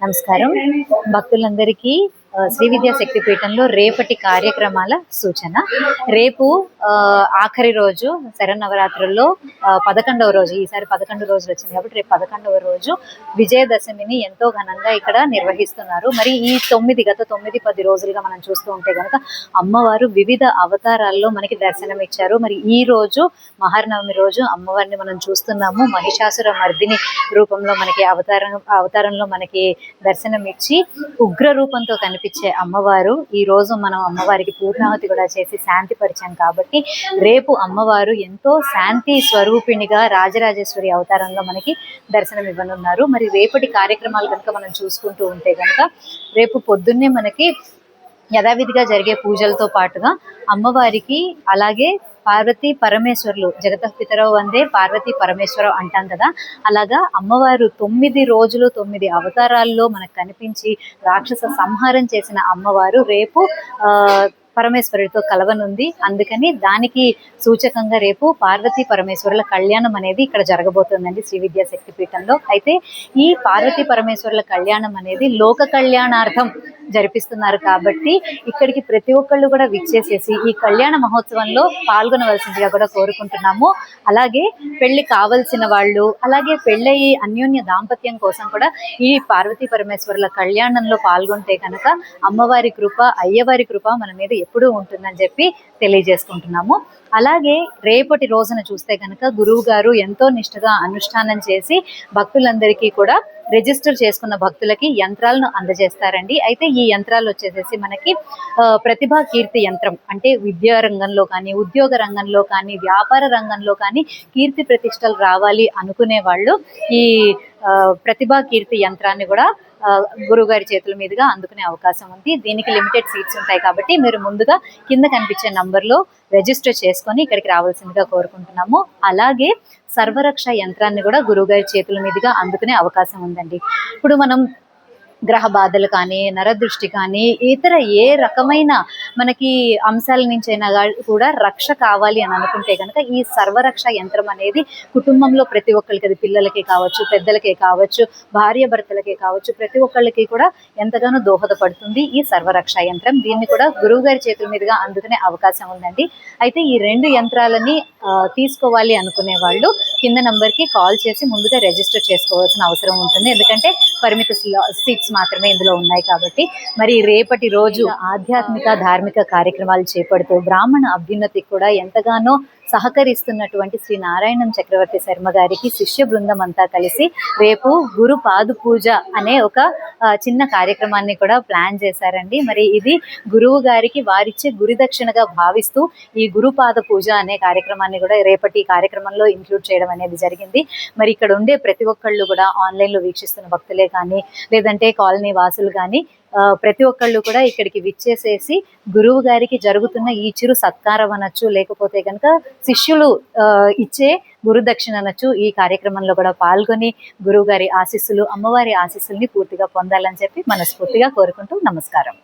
నమస్కారం. భక్తులందరికీ శ్రీ విద్యా శక్తి పీఠంలో రేపటి కార్యక్రమాల సూచన. రేపు ఆ, ఆఖరి రోజు శరన్నవరాత్రుల్లో పదకొండవ రోజు ఈసారి పదకొండు రోజులు వచ్చింది కాబట్టి రేపు పదకొండవ రోజు విజయదశమిని ఎంతో ఘనంగా ఇక్కడ నిర్వహిస్తున్నారు. మరి ఈ తొమ్మిది గత తొమ్మిది పది రోజులుగా మనం చూస్తూ ఉంటే కనుక అమ్మవారు వివిధ అవతారాల్లో మనకి దర్శనం ఇచ్చారు మరి ఈ రోజు మహానవమి రోజు అమ్మవారిని మనం చూస్తున్నాము. మహిషాసుర మర్దిని రూపంలో మనకి అవతారం అవతారంలో మనకి దర్శనం ఇచ్చి ఉగ్ర రూపంతో కనిపి కనిపించే అమ్మవారు. ఈ రోజు మనం అమ్మవారికి పూర్ణాహుతి కూడా చేసి శాంతి పరిచాం కాబట్టి రేపు అమ్మవారు ఎంతో శాంతి స్వరూపిణిగా రాజరాజేశ్వరి అవతారంగా మనకి దర్శనం ఇవ్వనున్నారు. మరి రేపటి కార్యక్రమాలు కనుక మనం చూసుకుంటూ ఉంటే కనుక రేపు పొద్దున్నే మనకి యథావిధిగా జరిగే పూజలతో పాటుగా అమ్మవారికి అలాగే పార్వతీ పరమేశ్వరులు జగత పితరవు వందే పార్వతీ పరమేశ్వరం అంటాం కదా. అలాగా అమ్మవారు తొమ్మిది రోజులు తొమ్మిది అవతారాల్లో మనకు కనిపించి రాక్షస సంహారం చేసిన అమ్మవారు రేపు పరమేశ్వరుడితో కలవనుంది. అందుకని దానికి సూచకంగా రేపు పార్వతీ పరమేశ్వరుల కళ్యాణం అనేది ఇక్కడ జరగబోతుందండి శ్రీ విద్యా శక్తిపీఠంలో అయితే ఈ పార్వతీ పరమేశ్వరుల కళ్యాణం అనేది లోక కళ్యాణార్థం జరిపిస్తున్నారు కాబట్టి ఇక్కడికి ప్రతి ఒక్కళ్ళు కూడా విచ్చేసేసి ఈ కళ్యాణ మహోత్సవంలో పాల్గొనవలసిందిగా కూడా కోరుకుంటున్నాము. అలాగే పెళ్ళి కావలసిన వాళ్ళు అలాగే పెళ్ళయి అన్యోన్య దాంపత్యం కోసం కూడా ఈ పార్వతీ పరమేశ్వరుల కళ్యాణంలో పాల్గొంటే కనుక అమ్మవారి కృప అయ్యవారి కృప మన మీద ఎప్పుడూ ఉంటుందని చెప్పి తెలియజేసుకుంటున్నాము. అలాగే రేపటి రోజున చూస్తే కనుక గురువు గారు ఎంతో నిష్ఠగా అనుష్ఠానం చేసి భక్తులందరికీ కూడా రిజిస్టర్ చేసుకున్న భక్తులకి యంత్రాలను అందజేస్తారండి. అయితే ఈ యంత్రాలు వచ్చేసేసి మనకి ప్రతిభా కీర్తి యంత్రం అంటే విద్యా రంగంలో కానీ ఉద్యోగ రంగంలో కానీ వ్యాపార రంగంలో కానీ కీర్తి ప్రతిష్టలు రావాలి అనుకునే వాళ్ళు ఈ ప్రతిభా కీర్తి యంత్రాన్ని కూడా ఆ, గురువుగారి చేతుల మీదుగా అందుకునే అవకాశం ఉంది. దీనికి లిమిటెడ్ సీట్స్ ఉంటాయి కాబట్టి మీరు ముందుగా కింద కనిపించే నంబర్లో రిజిస్టర్ చేసుకొని ఇక్కడికి రావాల్సిందిగా కోరుకుంటున్నాము. అలాగే సర్వరక్ష యంత్రాన్ని కూడా గురువుగారి చేతుల మీదుగా అందుకునే అవకాశం ఉందండి. ఇప్పుడు మనం గ్రహ బాధలు కానీ నరదృష్టి కానీ ఇతర ఏ రకమైన మనకి అంశాల నుంచి అయినా కూడా రక్ష కావాలి అని అనుకుంటే కనుక ఈ సర్వరక్ష యంత్రం అనేది కుటుంబంలో ప్రతి ఒక్కరికి అది పిల్లలకి కావచ్చు పెద్దలకే కావచ్చు భార్య భర్తలకే కావచ్చు ప్రతి ఒక్కళ్ళకి కూడా ఎంతగానో దోహదపడుతుంది ఈ సర్వరక్ష యంత్రం. దీన్ని కూడా గురువు గారి చేతుల మీదుగా అందుకునే అవకాశం ఉందండి. అయితే ఈ రెండు యంత్రాలని తీసుకోవాలి అనుకునే వాళ్ళు కింద నంబర్కి కాల్ చేసి ముందుగా రిజిస్టర్ చేసుకోవాల్సిన అవసరం ఉంటుంది. ఎందుకంటే పరిమిత సీట్స్ మాత్రమే ఇందులో ఉన్నాయి కాబట్టి. మరి రేపటి రోజు ఆధ్యాత్మిక ధార్మిక కార్యక్రమాలు చేపడుతూ బ్రాహ్మణ అభ్యున్నతికి కూడా ఎంతగానో సహకరిస్తున్నటువంటి శ్రీ నారాయణం చక్రవర్తి శర్మ గారికి శిష్య బృందం అంతా కలిసి రేపు గురు పాదు పూజ అనే ఒక చిన్న కార్యక్రమాన్ని కూడా ప్లాన్ చేశారండి. మరి ఇది గురువు గారికి వారిచ్చే గురుదక్షిణగా భావిస్తూ ఈ గురుపాద పూజ అనే కార్యక్రమాన్ని కూడా రేపటి కార్యక్రమంలో ఇంక్లూడ్ చేయడం అనేది జరిగింది. మరి ఇక్కడ ఉండే ప్రతి ఒక్కళ్ళు కూడా ఆన్లైన్లో వీక్షిస్తున్న భక్తులే కానీ లేదంటే కాలనీ వాసులు కానీ ప్రతి ఒక్కళ్ళు కూడా ఇక్కడికి విచ్చేసేసి గురువు గారికి జరుగుతున్న ఈ చిరు సత్కారం అనొచ్చు లేకపోతే కనుక శిష్యులు ఇచ్చే గురుదక్షిణ అనొచ్చు ఈ కార్యక్రమంలో కూడా పాల్గొని గురువు గారి ఆశీస్సులు అమ్మవారి ఆశీస్సుల్ని పూర్తిగా పొందాలని చెప్పి మనస్ఫూర్తిగా కోరుకుంటూ నమస్కారం.